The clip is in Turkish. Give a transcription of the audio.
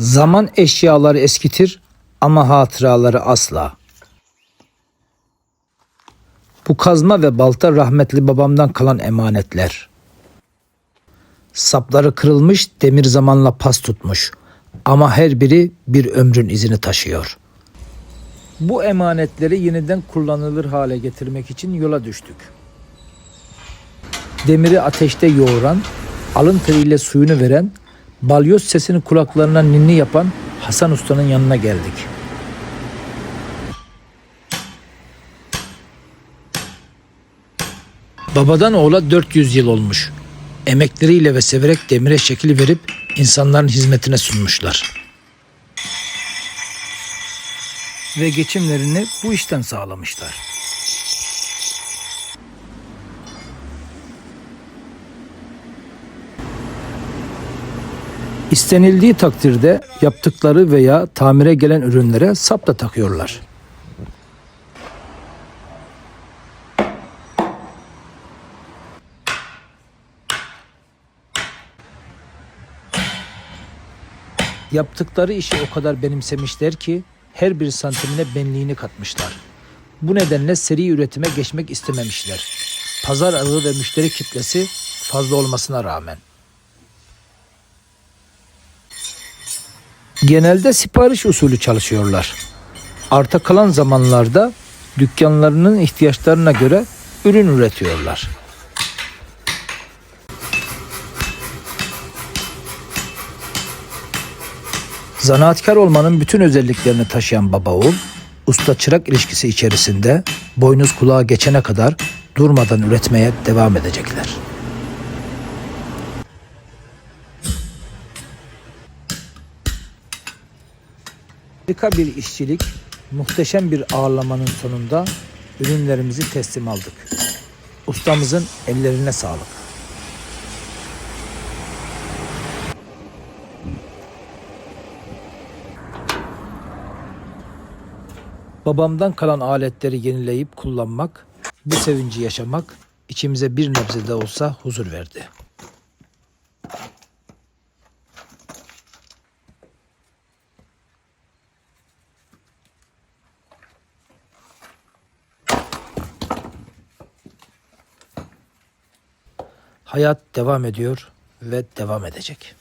Zaman eşyaları eskitir ama hatıraları asla. Bu kazma ve balta rahmetli babamdan kalan emanetler. Sapları kırılmış, demir zamanla pas tutmuş. Ama her biri bir ömrün izini taşıyor. Bu emanetleri yeniden kullanılır hale getirmek için yola düştük. Demiri ateşte yoğuran, alın teriyle suyunu veren, balyoz sesini kulaklarına ninni yapan Hasan Usta'nın yanına geldik. Babadan oğula 400 yıl olmuş. Emekleriyle ve severek demire şekil verip insanların hizmetine sunmuşlar. Ve geçimlerini bu işten sağlamışlar. İstenildiği takdirde yaptıkları veya tamire gelen ürünlere sap da takıyorlar. Yaptıkları işi o kadar benimsemişler ki her bir santimine benliğini katmışlar. Bu nedenle seri üretime geçmek istememişler. Pazar ağı ve müşteri kitlesi fazla olmasına rağmen. Genelde sipariş usulü çalışıyorlar. Arta kalan zamanlarda dükkanlarının ihtiyaçlarına göre ürün üretiyorlar. Zanaatkar olmanın bütün özelliklerini taşıyan baba oğul, usta çırak ilişkisi içerisinde boynuz kulağa geçene kadar durmadan üretmeye devam edecekler. Harika bir işçilik, muhteşem bir ağırlamanın sonunda ürünlerimizi teslim aldık. Ustamızın ellerine sağlık. Babamdan kalan aletleri yenileyip kullanmak, bu sevinci yaşamak içimize bir nebze de olsa huzur verdi. Hayat devam ediyor ve devam edecek.